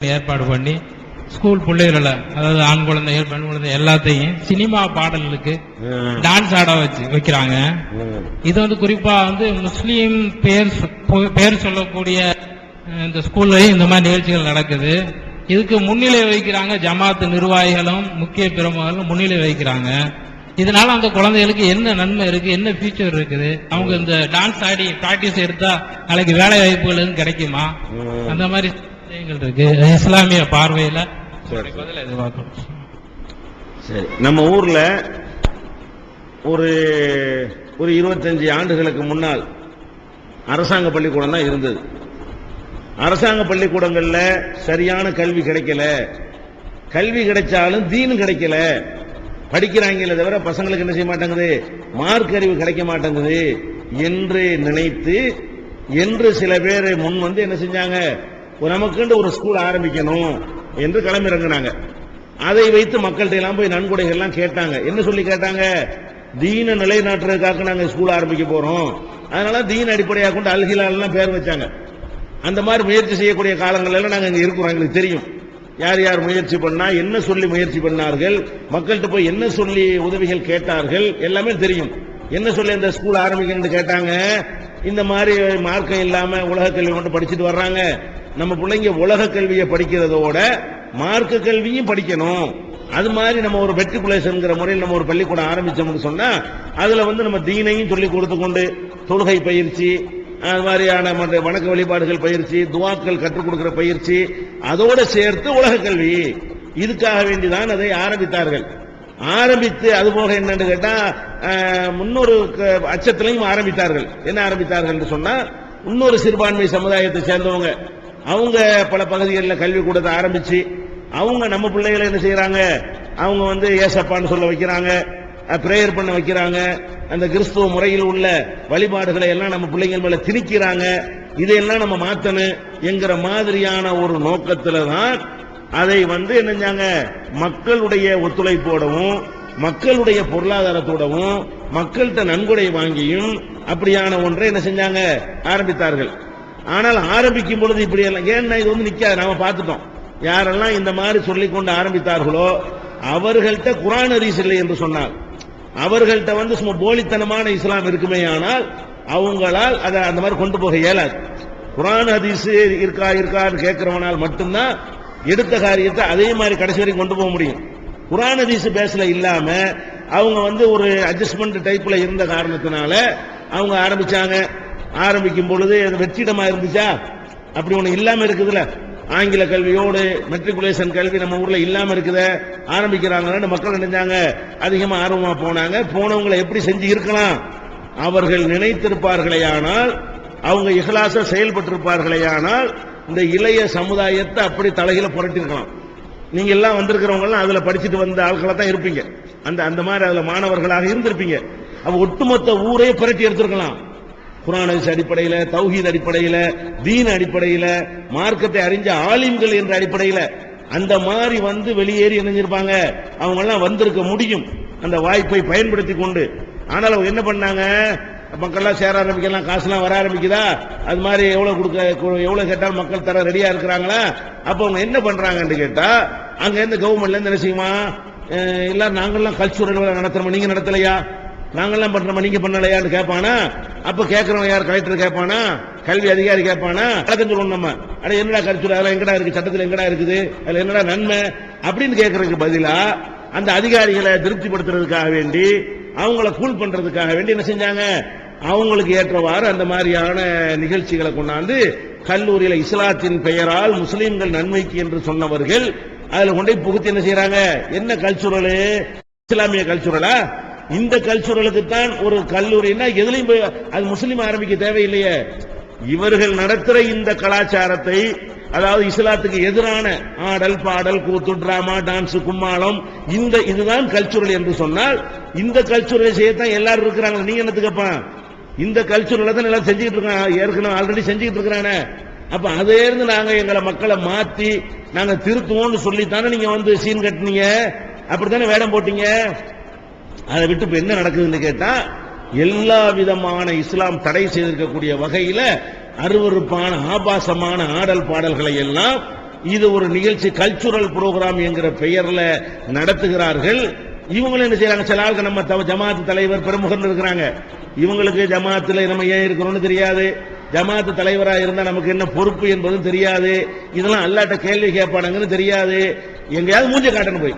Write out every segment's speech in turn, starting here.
ஏற்பாடு பண்ணி ஸ்கூல் பிள்ளைகளை அதாவது ஆண் குழந்தைகள் பெண் குழந்தை எல்லாத்தையும் சினிமா பாடல்களுக்கு டான்ஸ் ஆட வச்சு வைக்கிறாங்க. இது வந்து குறிப்பா வந்து முஸ்லீம் பேர் பேர் சொல்லக்கூடிய இந்த ஸ்கூல்லையும் இந்த மாதிரி நிகழ்ச்சிகள் நடக்குது. இதுக்கு முன்னிலை வைக்கிறாங்க ஜமாத்து நிர்வாகிகளும் முக்கிய பிரமுகர்களும் முன்னிலை வைக்கிறாங்க இதனால அந்த குழந்தைகளுக்கு என்ன நன்மை இருக்கு என்ன ஃபியூச்சர் இருக்குது? அவங்க இந்த டான்ஸ் ஆடி பிராக்டிஸ் எடுத்தா நாளைக்கு வேலை வாய்ப்புகள் கிடைக்குமா? அந்த மாதிரி விஷயங்கள் இருக்கு. இஸ்லாமிய பார்வையில சரி. நம்ம ஊர்ல ஒரு ஒரு இருபத்தஞ்சு ஆண்டுகளுக்கு முன்னால் அரசாங்க பள்ளிக்கூடம் தான் இருந்தது. அரசாங்க பள்ளிக்கூடங்கள்ல சரியான கல்வி கிடைக்கல. கல்வி கிடைச்சாலும் தீன் கிடைக்கல. படிக்கிறாங்களே தவிர பசங்களுக்கு என்ன செய்ய மாட்டேங்குது? மார்க் அறிவு கிடைக்க மாட்டேங்குது. என்று நினைத்து என்று சில பேர் முன் வந்து என்ன செஞ்சாங்க? நமக்குண்டு ஒரு ஸ்கூல் ஆரம்பிக்கணும் என்று கிளம்பிறங்கினாங்க. அதை வைத்து மக்கள்கிட்ட எல்லாம் போய் நன்கொடைகள் எல்லாம் கேட்டாங்க. என்ன சொல்லி கேட்டாங்க? தீன நிலைநாட்டுறதுக்காக நாங்கள் ஸ்கூல் ஆரம்பிக்க போறோம். அதனால தீன அடிப்படையாக கொண்டு அல்ஹிலால்லாம் பேர் வச்சாங்க. அந்த மாதிரி முயற்சி செய்யக்கூடிய காலங்கள்லாம் நாங்கள் இங்கே இருக்கிறோம். எங்களுக்கு தெரியும். யார் யார் முயற்சி பண்ணா என்ன சொல்லி முயற்சி பண்ணார்கள் மக்கள்கிட்ட போய் என்ன சொல்லி உதவிகள் கேட்டார்கள் எல்லாமே தெரியும். என்ன சொல்லி இந்த ஸ்கூல் ஆரம்பிக்கணும்னு கேட்டாங்க? இந்த மாதிரி மார்க்கம் இல்லாம உலக கல்வி மட்டும் படிச்சுட்டு வர்றாங்க. நம்ம பிள்ளைங்க உலக கல்வியை படிக்கிறதோட மார்க்க கல்வியும் படிக்கணும். அது மாதிரி நம்ம ஒரு மெட்ரிகுலேஷன்ங்கிற முறையில் நம்ம ஒரு பள்ளிக்கூடம் ஆரம்பிச்சோம்னு சொன்னா அதுல வந்து நம்ம தீனையும் சொல்லி கொடுத்து கொண்டு தொழுகை பயிற்சி அது மாதிரியான மற்ற வணக்க வழிபாடுகள் பயிற்சி துவாக்கள் கற்றுக் கொடுக்கிற பயிற்சி அதோடு சேர்த்து உலக கல்வி. இதுக்காக வேண்டிதான் அதை ஆரம்பித்தார்கள். ஆரம்பித்து அது போக என்னன்னு கேட்டா முன்னொரு க- அச்சத்திலையும் ஆரம்பித்தார்கள். என்ன ஆரம்பித்தார்கள் சொன்னா இன்னொரு சிறுபான்மை சமுதாயத்தை சேர்ந்தவங்க. அவங்க பல பகுதிகளில் கல்வி கூடத்தை ஆரம்பிச்சு அவங்க நம்ம பிள்ளைகளை என்ன செய்யறாங்க? அவங்க வந்து ஏசப்பான்னு சொல்ல வைக்கிறாங்க பிரேயர் பண்ண வைக்கிறாங்க அந்த கிறிஸ்துவ முறையில் உள்ள வழிபாடுகளை எல்லாம் நம்ம பிள்ளைங்கள் மேல திணிக்கிறாங்க. இதையெல்லாம் நம்ம மாத்தணும் என்கிற மாதிரியான ஒரு நோக்கத்துல தான் அதை வந்து என்னஞ்சாங்க மக்களுடைய ஒத்துழைப்போடவும் மக்களுடைய பொருளாதாரத்தோடவும் மக்கள்கிட்ட நன்கொடை வாங்கியும் அப்படியான ஒன்றை என்ன செஞ்சாங்க? ஆரம்பித்தார்கள். ஆனால் ஆரம்பிக்கும் பொழுது இப்படி எல்லாம் ஏன்னா இது வந்து நிக்காது நாம பார்த்துட்டோம். யாரெல்லாம் இந்த மாதிரி சொல்லி கொண்டு ஆரம்பித்தார்களோ அவர்கள்ட்ட குரான் ஹதீஸ் இல்லை என்று சொன்னார் அவர்கள்ட்ட வந்து சும்மா போலித்தனமான இஸ்லாம் இருக்குமே ஆனால் அவங்களால் அதை அந்த மாதிரி கொண்டு போக இயலாது. குரான் ஹதீஸ் இருக்கா இருக்கான்னு கேட்கிறவனால் மட்டும்தான் எடுத்த காரியத்தை அதே மாதிரி கடைசி வரைக்கும் கொண்டு போக முடியும். குரான் ஹதீஸ் பேசல இல்லாம அவங்க வந்து ஒரு அட்ஜஸ்ட்மெண்ட் டைப்ல இருந்த காரணத்தினால அவங்க ஆரம்பிச்சாங்க. ஆரம்பிக்கும் பொழுது அது வெற்றிடமா இருந்துச்சா? அப்படி ஒண்ணு இல்லாம இருக்குதுல. ஆங்கில கல்வியோடு மெட்ரிகுலேஷன் கல்வி நம்ம ஊர்ல இல்லாம இருக்குத. ஆரம்பிக்கிறாங்கன்னு மக்கள் நினைஞ்சாங்க அதிகமா ஆர்வமா போனாங்க. போனவங்களை எப்படி செஞ்சு இருக்கலாம்? அவர்கள் நினைத்திருப்பார்களேயானால் அவங்க இகலாச செயல்பட்டிருப்பார்களே ஆனால் இந்த இளைய சமுதாயத்தை அப்படி தலையில புரட்டிருக்கலாம் நீங்க எல்லாம் வந்திருக்கிறவங்கலாம் அதுல படிச்சுட்டு வந்த ஆட்களை தான் இருப்பீங்க. அந்த அந்த மாதிரி அதுல மாணவர்களாக இருந்திருப்பீங்க. அவ ஒட்டுமொத்த ஊரே புரட்டி எடுத்திருக்கலாம். குரான் அடிப்படையில் அடிப்படையில தௌஹீத் அடிப்படையில தீன் அடிப்படையில மார்க்கத்தை அறிஞ்ச ஆலிம்கள் என்ற அடிப்படையில அந்த மாதிரி வந்து வெளியேறி இணைஞ்சிருப்பாங்க அவங்க எல்லாம் வந்திருக்க முடியும். அந்த வாய்ப்பை பயன்படுத்தி கொண்டு. ஆனால் அவங்க என்ன பண்ணாங்க? மக்கள்லாம் சேர ஆரம்பிக்கலாம் காசுலாம் வர ஆரம்பிக்குதா? அது மாதிரி எவ்வளவு கொடுக்க எவ்வளோ எவ்வளவு கேட்டாலும் மக்கள் தர ரெடியா இருக்கிறாங்களா? அப்ப அவங்க என்ன பண்றாங்கன்னு கேட்டா அங்க இருந்து கவர்மெண்ட்ல இருந்து என்ன செய்யுமா? எல்லாம் நாங்கள்லாம் கல்ச்சுரல் நடத்துறோம்? நீங்க நடத்தலையா? நாங்கெல்லாம் பண்றோமா? நீங்க பண்ணலையான்னு கேட்பானா அப்ப கேட்கறவன் யார்? கலெக்டர் கேட்பானா கல்வி அதிகாரி கேட்பானா கலக்கம் சொல்லணும் நம்ம. அட என்னடா கருத்து? அதெல்லாம் எங்கடா இருக்கு? சட்டத்தில் எங்கடா இருக்குது? அதுல என்னடா நன்மை? அப்படின்னு கேட்கறதுக்கு பதிலா அந்த அதிகாரிகளை திருப்திப்படுத்துறதுக்காக வேண்டி அவங்கள கூல் பண்றதுக்காக வேண்டி என்ன செஞ்சாங்க? அவங்களுக்கு ஏற்றவாறு அந்த மாதிரியான நிகழ்ச்சிகளை கொண்டாந்து கல்லூரியில இஸ்லாத்தின் பெயரால் முஸ்லீம்கள் நன்மைக்கு என்று சொன்னவர்கள் அதுல கொண்டே புகுத்தி என்ன செய்யறாங்க என்ன கல்ச்சுரலு இஸ்லாமிய கல்ச்சுரலா இந்த கல்ச்சுரலுக்கு தான் ஒரு கல்லூரின்னா எதுலையும் போய் அது முஸ்லீம் ஆரம்பிக்க தேவையில்லையே. இவர்கள் நடத்துற இந்த கலாச்சாரத்தை அதாவது இஸ்லாத்துக்கு எதிரான ஆடல் பாடல் கூத்து டிராமா டான்ஸ் கும்மாளம் இந்த இதுதான் கல்ச்சுரல் என்று சொன்னால் இந்த கல்ச்சுரலை செய்யத்தான் எல்லாரும் இருக்கிறாங்க. நீங்க என்னத்துக்கப்பா? இந்த கல்ச்சுரலை தான் எல்லாம் செஞ்சுக்கிட்டு இருக்காங்க. ஏற்கனவே ஆல்ரெடி செஞ்சுக்கிட்டு இருக்கிறானே. அப்ப அதே இருந்து நாங்க எங்களை மக்களை மாத்தி நாங்க திருத்துவோம்னு சொல்லித்தானே நீங்க வந்து சீன் கட்டினீங்க. அப்படித்தானே வேடம் போட்டீங்க? அதை விட்டு இப்ப என்ன நடக்குதுன்னு கேட்டா எல்லா விதமான இஸ்லாம் தடை செய்திருக்கக்கூடிய வகையில அருவருப்பான ஆபாசமான ஆடல் பாடல்களை எல்லாம் இது ஒரு நிகழ்ச்சி கல்ச்சுரல் புரோகிராம் என்கிற பெயர்ல நடத்துகிறார்கள். இவங்களும் என்ன செய்யறாங்க சில ஆளுக்கு நம்ம ஜமாத்து தலைவர் பிரமுகர் இருக்கிறாங்க. இவங்களுக்கு ஜமாத்துல நம்ம ஏன் இருக்கிறோம்னு தெரியாது. ஜமாத்து தலைவரா இருந்தா நமக்கு என்ன பொறுப்பு என்பதும் தெரியாது. இதெல்லாம் அல்லாட்ட கேள்வி கேட்பானுங்கன்னு தெரியாது. எங்கேயாவது மூஞ்ச காட்டணும் போய்.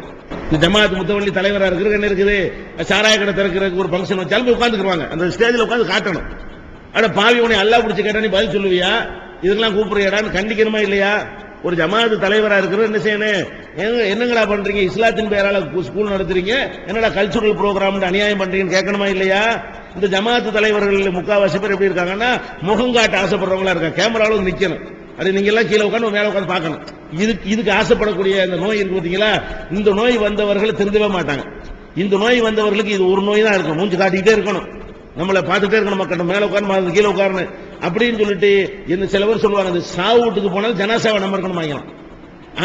இந்த ஜமாத்து முத்தவள்ளி தலைவரா இருக்கிறது என்ன இருக்குது? சாராய கடை திறக்கிறதுக்கு ஒரு ஃபங்க்ஷன் வச்சாலும் போய் உட்காந்துக்குவாங்க அந்த ஸ்டேஜில் உட்காந்து காட்டணும். ஆனால் பாவி உனே அல்லா பிடிச்சி கேட்டா நீ பதில் சொல்லுவியா? இதெல்லாம் கூப்பிடுறியாடான்னு கண்டிக்கணுமா இல்லையா? ஒரு ஜமாத்து தலைவரா இருக்கிறது என்ன செய்யணும்? ஏங்க, என்னங்கடா பண்றீங்க? இஸ்லாத்தின் பெயரால் ஸ்கூல் நடத்துறீங்க. என்னடா கல்ச்சுரல் ப்ரோக்ராம் அநியாயம் பண்றீங்கன்னு கேட்கணுமா இல்லையா? இந்த ஜமாத்து தலைவர்கள் முக்காவாசி பேர் எப்படி இருக்காங்கன்னா முகங்காட்ட ஆசைப்படுறவங்களா இருக்காங்க. கேமராவில் நிக்கணும். அது நீங்க எல்லாம் கீழே உட்காந்து மேல உட்காந்து பார்க்கணும். இதுக்கு இதுக்கு ஆசைப்படக்கூடிய இந்த நோய் இருக்கு பார்த்தீங்களா? இந்த நோய் வந்தவர்கள் திருந்தவே மாட்டாங்க. இந்த நோய் வந்தவர்களுக்கு இது ஒரு நோய் தான் இருக்கும். மூஞ்சி காட்டிக்கிட்டே இருக்கணும். நம்மளை பார்த்துட்டே இருக்கணும் மக்கள். மேல உட்காரணும் கீழே உட்காரணும் அப்படின்னு சொல்லிட்டு இந்த சில பேர் சொல்லுவாங்க அந்த சாவு வீட்டுக்கு போனாலும் ஜனாசாவை நம்ம இருக்கணும் வாங்கலாம்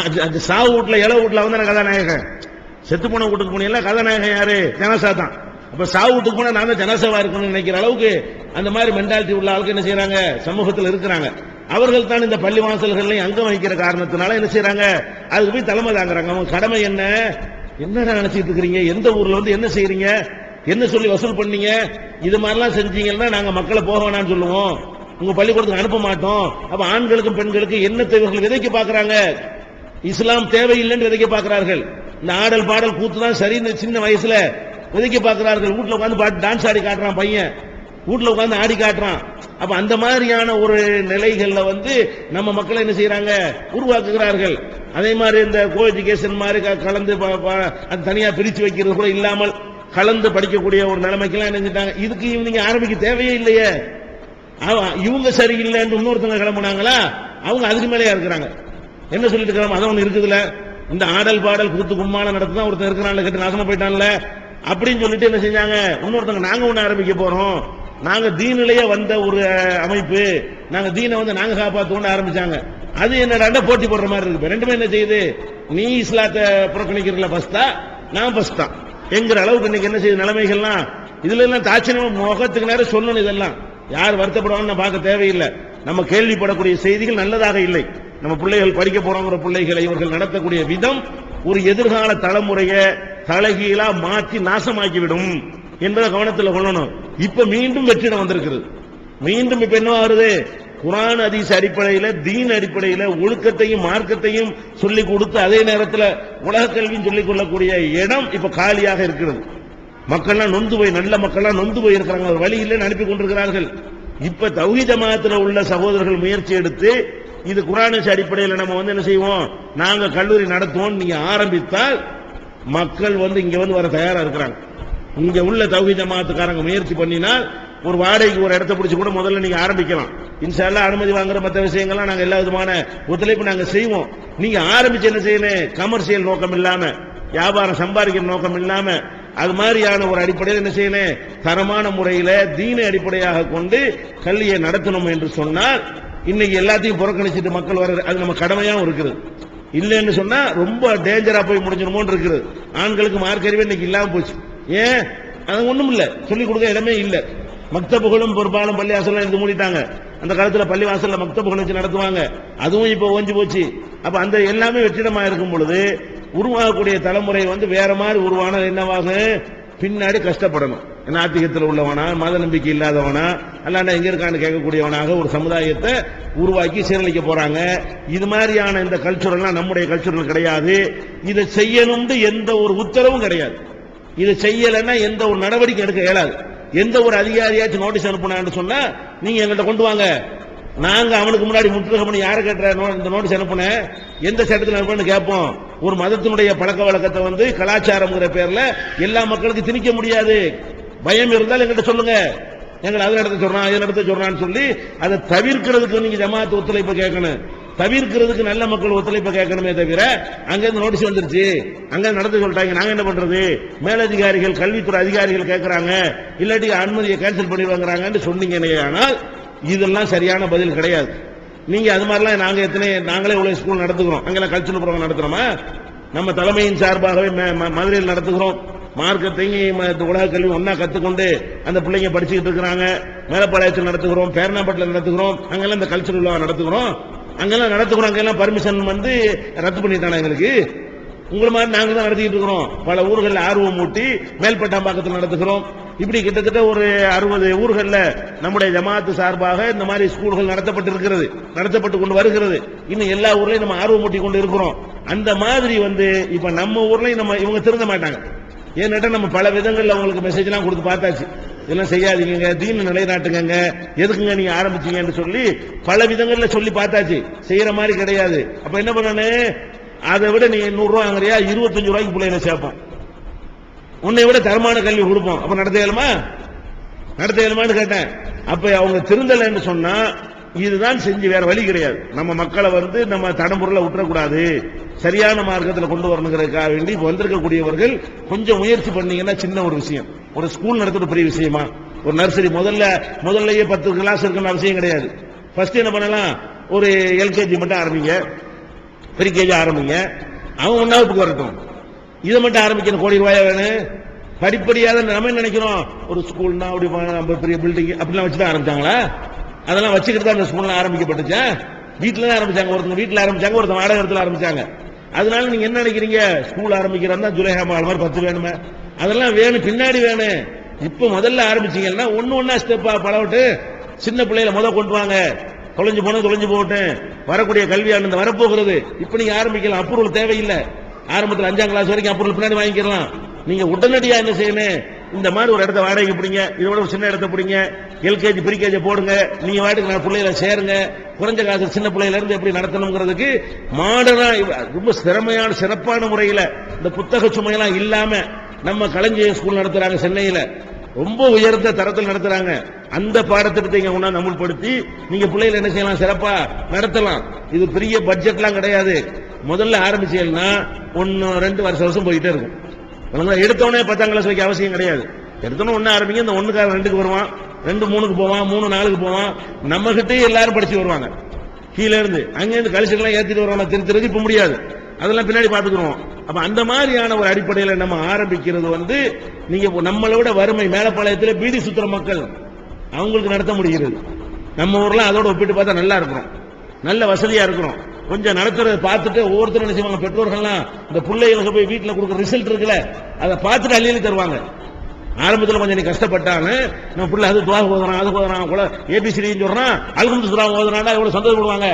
அது- அந்த சாவு வீட்டுல இளவு வீட்டுல வந்து கதாநாயகன். செத்து போன வீட்டுக்கு போனீங்களா? கதாநாயகன் யாரு? ஜனாசா தான். அப்ப சாவு வீட்டுக்கு போனா நான் தான் ஜனாசாவா இருக்கணும்னு நினைக்கிற அளவுக்கு அந்த மாதிரி மென்டாலிட்டி உள்ள ஆளுக்கு என்ன செய்யறாங்க சமூகத்தில் இருக்கிறாங்க. அவர்கள் தான் இந்த பள்ளி வாசல்கள்லையும் அங்கம் வகிக்கிற காரணத்தினால என்ன செய்யறாங்க அதுக்கு போய் தலைமை தாங்குறாங்க. அவங்க கடமை என்ன? என்னடா நினைச்சிட்டு இருக்கிறீங்க? எந்த ஊர்ல வந்து என்ன செய்யறீங்க என்ன சொல்லி வசூல் பண்ணீங்க? இது மாதிரிலாம் செஞ்சீங்கன்னா நாங்க மக்களை போக வேணாம்னு சொல்லுவோம். உங்க பள்ளிக்கூடத்துக்கு அனுப்ப மாட்டோம். அப்ப ஆண்களுக்கும் பெண்களுக்கும் என்ன தேவைகள்? விதைக்க பாக்குறாங்க. இஸ்லாம் தேவையில்லைன்னு விதைக்க பாக்குறார்கள். இந்த ஆடல் பாடல் கூத்து தான் சரின்னு சின்ன வயசுல விதைக்க பாக்குறார்கள். வீட்டுல உட்காந்து பாட்டு டான்ஸ் ஆடி காட்டுறான் பையன். வீட்டில் உட்காந்து ஆடி காட்டுறான். அப்ப அந்த மாதிரியான ஒரு நிலைகள்ல வந்து நம்ம மக்களை என்ன செய்யறாங்க உருவாக்குகிறார்கள். அதே மாதிரி இந்த கோ எஜுகேஷன் மாதிரி க- கலந்து ப- அது தனியா பிரிச்சு வைக்கிறது கூட இல்லாமல் கலந்து படிக்கக்கூடிய ஒரு நிலைமைக்கெல்லாம் என்ன செஞ்சிட்டாங்க? இதுக்கு இவங்க ஆரம்பிக்க தேவையே இல்லையே. அவ- இவங்க சரியில்லைன்னு இன்னொருத்தவங்க கிளம்புனாங்களா? அவங்க அதுக்கு மேலேயா இருக்கிறாங்க. என்ன சொல்லிட்டு இருக்கிறோம் அதான் ஒன்று இருக்குதுல இந்த ஆடல் பாடல் கூத்து கும்மாளம் நடத்தி தான் ஒருத்தன் இருக்கிறான்ல கேட்டு நாசமா போயிட்டான்ல. அப்படின்னு சொல்லிட்டு என்ன செஞ்சாங்க? இன்னொருத்தவங்க நாங்க ஒன்று ஆரம்பிக்க போறோம். நாங்க தீனிலேயே வந்த ஒரு அமைப்பு. நாங்க தீனை வந்து நாங்க காப்பாத்துவோம்னு ஆரம்பிச்சாங்க. அது என்னடா போட்டி போடுற மாதிரி இருக்கு. ரெண்டுமே என்ன செய்யுது? நீ இஸ்லாத்தை புறக்கணிக்கிறல பஸ்தா நான் ஃபர்ஸ்ட் தான். என்கிற அளவுக்கு இன்னைக்கு என்ன செய்யுது நிலைமைகள்லாம் இதுல எல்லாம் தாட்சணியம் முகத்துக்கு நேரம் சொல்லணும் இதெல்லாம். யார் வருத்தப்படுவாங்கன்னு நான் பார்க்க தேவையில்லை. நம்ம கேள்விப்படக்கூடிய செய்திகள் நல்லதாக இல்லை. நம்ம பிள்ளைகள் படிக்க போறோங்கிற பிள்ளைகளை இவர்கள் நடத்தக்கூடிய விதம் ஒரு எதிர்கால தலைமுறையை தலைகீழா மாற்றி நாசமாக்கிவிடும். என்பதை கவனத்தில் கொள்ளணும். இப்ப மீண்டும் வெற்றிடம் வந்திருக்கிறது. மீண்டும் இப்ப என்ன வருது குரான் அதிச அடிப்படையில தீன் அடிப்படையில ஒழுக்கத்தையும் மார்க்கத்தையும் சொல்லிக் கொடுத்து அதே நேரத்தில் உலக கல்வியும் சொல்லிக் கொள்ளக்கூடிய இடம் இப்ப காலியாக இருக்கிறது. மக்கள்லாம் நொந்து போய் நல்ல மக்கள்லாம் நொந்து போய் இருக்கிறாங்க ஒரு வழி இல்லைன்னு அனுப்பி கொண்டிருக்கிறார்கள். இப்ப தௌஹி ஜமாத்துல உள்ள சகோதரர்கள் முயற்சி எடுத்து இது குரானிச அடிப்படையில் நம்ம வந்து என்ன செய்வோம்? நாங்க கல்லூரி நடத்துவோம் நீங்க ஆரம்பித்தால் மக்கள் வந்து இங்க வந்து வர தயாரா இருக்கிறாங்க. இங்க உள்ள தௌஹி ஜமாத்துக்காரங்க முயற்சி பண்ணினால் ஒரு வாடகைக்கு ஒரு இடத்த பிடிச்சு கூட முதல்ல நீங்க ஆரம்பிக்கலாம். இன்ஷால்லா அனுமதி வாங்குற மற்ற விஷயங்கள்லாம் நாங்க எல்லா விதமான ஒத்துழைப்பு நாங்க செய்வோம். நீங்க ஆரம்பிச்சு என்ன செய்யணும்? கமர்ஷியல் நோக்கம் இல்லாம வியாபாரம் சம்பாதிக்கிற நோக்கம் இல்லாம அது மாதிரியான ஒரு அடிப்படையில் என்ன செய்யணும்? தரமான முறையில தீன அடிப்படையாக கொண்டு கல்வியை நடத்தணும் என்று சொன்னால் இன்னைக்கு எல்லாத்தையும் புறக்கணிச்சிட்டு மக்கள் வர அது நம்ம கடமையாகவும் இருக்குது. இல்லைன்னு சொன்னா ரொம்ப டேஞ்சரா போய் முடிஞ்சிருமோன்னு இருக்குது. ஆண்களுக்கு மார்க் அறிவு இன்னைக்கு இல்லாம போச்சு. ஏன்? அது ஒண்ணும் இல்ல. சொல்லிக் கொடுக்க இடமே இல்ல. மக்தபுகளும் பொறுப்பாலும் பள்ளிவாசல் இருந்து மூடிட்டாங்க. அந்த காலத்துல பள்ளிவாசல்ல மக்தபுகள் வச்சு நடத்துவாங்க. அதுவும் இப்ப ஓஞ்சி போச்சு. அப்ப அந்த எல்லாமே வெற்றிடமா இருக்கும் பொழுது உருவாகக்கூடிய தலைமுறை வந்து வேற மாதிரி உருவான என்னவாகும் பின்னாடி கஷ்டப்படணும். நாத்திகத்தில் உள்ளவனா மத நம்பிக்கை இல்லாதவனா அல்லாண்டா எங்க இருக்கான்னு கேட்கக்கூடியவனாக ஒரு சமுதாயத்தை உருவாக்கி சீரழிக்க போறாங்க. இது மாதிரியான இந்த கல்ச்சரெல்லாம் நம்முடைய கல்ச்சரில் கிடையாது. இதை செய்யணும்னு எந்த ஒரு உத்தரவும் கிடையாது. இதை செய்யலைன்னா எந்த ஒரு நடவடிக்கை எடுக்க இயலாது. எந்த ஒரு அதிகாரியாச்சும் நோட்டீஸ் அனுப்புனான்னு சொன்னா நீங்க எங்கள்கிட்ட கொண்டு வாங்க. நாங்க அவனுக்கு முன்னாடி முற்றுகை பண்ணி யாரை கேட்ட இந்த நோட்டீஸ் அனுப்புனேன் எந்த சட்டத்தில் அனுப்புன்னு கேட்போம். ஒரு மதத்தினுடைய பழக்க வழக்கத்தை வந்து கலாச்சாரம்ங்கிற பேர்ல எல்லா மக்களுக்கும் திணிக்க முடியாது. பயம் இருந்தால் எங்கிட்ட சொல்லுங்க. எங்களை அதை நடத்த சொல்றான் இதை நடத்த சொல்றான்னு சொல்லி அதை தவிர்க்கிறதுக்கு நீங்க ஜமாத்து ஒத்துழைப்பு கேட்கணும். தவிர்க்கிறதுக்கு நல்ல மக்கள் ஒத்துழைப்பு கேட்கணுமே தவிர அங்கேருந்து நோட்டீஸ் வந்துருச்சு. அங்க நடத்த சொல்லிட்டாங்க. நாங்க என்ன பண்றது? மேலதிகாரிகள் கல்வித்துறை அதிகாரிகள் கேட்கறாங்க இல்லாட்டி அனுமதியை கேன்சல் பண்ணிடுவாங்கன்னு சொன்னீங்க ஆனால் இதெல்லாம் சரியான பதில் கிடையாது. நீங்க அது மாதிரிலாம் நாங்க எத்தனை நாங்களே உள்ள ஸ்கூல் நடத்துகிறோம். அங்கெல்லாம் கல்ச்சுரல் ப்ரோக்ராம் நடத்துறோமா? நம்ம தலைமையின் சார்பாகவே ம- ம- மதுரையில் நடத்துகிறோம். மார்க்கத்தையும் ம- உலக கல்வி ஒன்னா கத்துக்கொண்டு அந்த பிள்ளைங்க படிச்சுக்கிட்டு இருக்கிறாங்க. மேலப்பாளையத்தில் நடத்துகிறோம். பேரணாப்பட்டில் நடத்துகிறோம். அங்கெல்லாம் இந்த கல்ச்சுரல் விழா நடத்துகிறோம். அங்கெல்லாம் நடத்துக்கிறோம் அங்கெல்லாம் பர்மிஷன் வந்து ரத்து பண்ணிட்டானா எங்களுக்கு? உங்களை மாதிரி நாங்கள் தான் நடத்திக்கிட்டு இருக்கிறோம். பல ஊர்களில் ஆர்வம் ஊட்டி மேல்பட்டாம்பாக்கத்தில் நடத்துகிறோம். இப்படி கிட்டத்தட்ட ஒரு அறுபது ஊர்களில் நம்முடைய ஜமாத்து சார்பாக இந்த மாதிரி ஸ்கூல்கள் நடத்தப்பட்டு இருக்கிறது நடத்தப்பட்டு கொண்டு வருகிறது. இன்னும் எல்லா ஊர்லயும் நம்ம ஆர்வம் ஊட்டி கொண்டு இருக்கிறோம். அந்த மாதிரி வந்து இப்ப நம்ம ஊர்லயும் நம்ம இவங்க திருந்த மாட்டாங்க. ஏன்னாட்டா நம்ம பல விதங்கள்ல அவங்களுக்கு மெசேஜ்லாம் கொடுத்து பார்த்தாச்சு. இதெல்லாம் செய்யாதீங்க தீன நிலைநாட்டுங்க எதுக்குங்க நீங்க ஆரம்பிச்சீங்கன்னு சொல்லி பல விதங்கள்ல சொல்லி பார்த்தாச்சு. செய்யற மாதிரி கிடையாது. அப்ப என்ன பண்ணனு? அதை விட நீ நூறு ரூபாய் வாங்குறியா? இருபத்தஞ்சு ரூபாய்க்கு பிள்ளைகளை சேர்ப்போம். உன்னை விட தரமான கல்வி கொடுப்போம். அப்ப நடத்த இயலுமா? நடத்த இயலுமான்னு கேட்டேன். அப்ப அவங்க திருந்தலைன்னு சொன்னா இதுதான் செஞ்சு வேற வழி கிடையாது. நம்ம மக்களை வந்து நம்ம தடம்புரல விட்டுறக்கூடாது சரியான மார்க்கத்தில் கொண்டு வரணுங்கிறதுக்காக வேண்டி இப்ப வந்திருக்கக்கூடியவர்கள் கொஞ்சம் முயற்சி பண்ணீங்கன்னா சின்ன ஒரு விஷயம். ஒரு ஸ்கூல் நடத்துறது பெரிய விஷயமா? ஒரு நர்சரி முதல்ல முதல்லயே பத்து கிளாஸ் இருக்கணும் அவசியம் கிடையாது. ஃபர்ஸ்ட் என்ன பண்ணலாம்? ஒரு எல்கேஜி மட்டும் ஆரம்பிங்க. பிரிகேஜி ஆரம்பிங்க. அவன் ஒன்றாவதுக்கு வரட்டும். இதை மட்டும் ஆரம்பிக்கணும். கோடி ரூபாயா வேணும்? படிப்படியாக நம்ம நினைக்கிறோம்? ஒரு ஸ்கூல்னா அப்படி நம்ம பெரிய பில்டிங் அப்படிலாம் வச்சு தான் ஆரம்பிச்சாங்களா? அதெல்லாம் வச்சுக்கிட்டு தான் அந்த ஸ்கூல்லாம் ஆரம்பிக்கப்பட்டுச்சேன் வீட்டில் தான் ஆரம்பிச்சாங்க. ஒருத்தங்க வீட்டில் ஆரம்பிச்சாங்க ஒருத்தன் வாடகை இடத்துல ஆரம்பிச்சாங்க. அதனால நீங்க என்ன நினைக்கிறீங்க? ஸ்கூல் ஆரம்பிக்கிறதா ஜுலேஹா மால் மாதிரி பத்து வேணுமே. அதெல்லாம் வேணும் பின்னாடி வேணும். இப்ப முதல்ல ஆரம்பிச்சீங்கன்னா ஒன்னு ஒன்னா ஸ்டெப்பா பழவிட்டு சின்ன பிள்ளையில முதல் கொண்டு வாங்க. தொலைஞ்சு போனா தொலைஞ்சு போகட்டும். வரக்கூடிய கல்வியானது வரப்போகிறது. இப்ப நீங்க ஆரம்பிக்கலாம். அப்ரூவல் தேவையில்லை. ஆரம்பத்தில் அஞ்சாம் கிளாஸ் வரைக்கும் அப்ரூவல் பின்னாடி வாங்கிக்கலாம். நீங்க உடனடியா என்ன செய்யணும்? இந்த மாதிரி ஒரு இடத்த வாடகைக்கு பிடிங்க இதோட ஒரு சின்ன இடத்த பிடிங்க எல்கேஜி பிரிகேஜி போடுங்க நீங்க வாட்டுக்கு நான் பிள்ளைகளை சேருங்க குறைஞ்ச காசு சின்ன பிள்ளையில இருந்து எப்படி நடத்தணுங்கிறதுக்கு மாடனா ரொம்ப திறமையான சிறப்பான முறையில இந்த புத்தக சுமையெல்லாம் இல்லாம நம்ம கலைஞர் ஸ்கூல் நடத்துறாங்க சென்னையில. ரொம்ப உயர்ந்த தரத்தில் நடத்துறாங்க. அந்த பாடத்திட்டத்தை இங்க கொண்டாந்து அமுல்படுத்தி நீங்க பிள்ளைகளை என்ன செய்யலாம்? சிறப்பா நடத்தலாம். இது பெரிய பட்ஜெட்லாம் கிடையாது. முதல்ல ஆரம்பிச்சீங்கன்னா ஒன்னு ரெண்டு வருஷம் வருஷம் போயிட்டே இருக்கும். ஒழுங்கா எடுத்தோடனே பத்தாம் கிளாஸ் வைக்க அவசியம் கிடையாது. எடுத்தோன்னே ஒன்னு ஆரம்பிங்க இந்த ஒண்ணுக்கார ரெண்டுக்கு வருவான் ரெண்டு மூணுக்கு போவான் மூணு நாலுக்கு போவான். நம்ம கிட்டே எல்லாரும் படிச்சு வருவாங்க. கீழே இருந்து அங்கேருந்து கழிச்சுக்கெல்லாம் ஏத்திட்டு வருவாங்க. திரு திருதி இப்ப முடியாது. அதெல்லாம் பின்னாடி பாத்துக்கிறோம் அப்ப அந்த மாதிரியான ஒரு அடிப்படையில நம்ம ஆரம்பிக்கிறது வந்து நீங்க நம்மளை விட வறுமை மேலப்பாளையத்தில் பீடி சுத்துற மக்கள் அவங்களுக்கு நடத்த முடிகிறது. நம்ம ஊர்ல அதோட ஒப்பிட்டு பார்த்தா நல்லா இருக்கிறோம். நல்ல வசதியா இருக்கிறோம். கொஞ்சம் நடத்துறதை பார்த்துட்டு ஒவ்வொருத்தரும் என்ன செய்வாங்க பெற்றோர்கள்லாம் இந்த பிள்ளைகளுக்கு போய் வீட்டில் கொடுக்குற ரிசல்ட் இருக்குல்ல அதை பார்த்துட்டு அள்ளி தருவாங்க. ஆரம்பத்தில் கொஞ்சம் நீ கஷ்டப்பட்டாங்க நம்ம பிள்ளை அது துவா ஓதுறான் அது ஓதுறான் கூட ஏபிசிடின்னு சொல்கிறான் அல்குந்து சுறா ஓதுறான்டா எவ்வளவு சந்தோஷப்படுவாங்க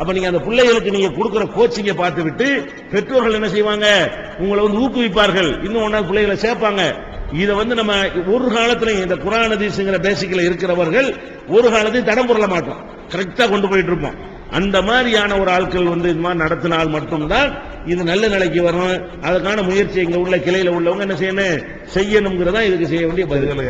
அப்போ நீங்கள் அந்த பிள்ளைகளுக்கு நீங்கள் கொடுக்குற கோச்சிங்கை பார்த்து விட்டு பெற்றோர்கள் என்ன செய்வாங்க உங்களை வந்து ஊக்குவிப்பார்கள். இன்னும் ஒன்றா பிள்ளைகளை சேர்ப்பாங்க. இதை வந்து நம்ம ஒரு காலத்திலையும் இந்த குரான் ஹதீஸ்ங்கிற பேசிக்கில் இருக்கிறவர்கள் ஒரு காலத்தையும் தடம் பொருள மாட்டோம். கரெக்டாக கொண்டு போயிட்டு இருப்போம். அந்த மாதிரியான ஒரு ஆட்கள் வந்து இது மாதிரி நடத்தினால் மட்டும்தான் இது நல்ல நிலைக்கு வரும். அதுக்கான முயற்சி இங்க உள்ள கிளையில உள்ளவங்க என்ன செய்யணும்? செய்யணுங்கிறதா இதுக்கு செய்ய வேண்டிய பதில்கள்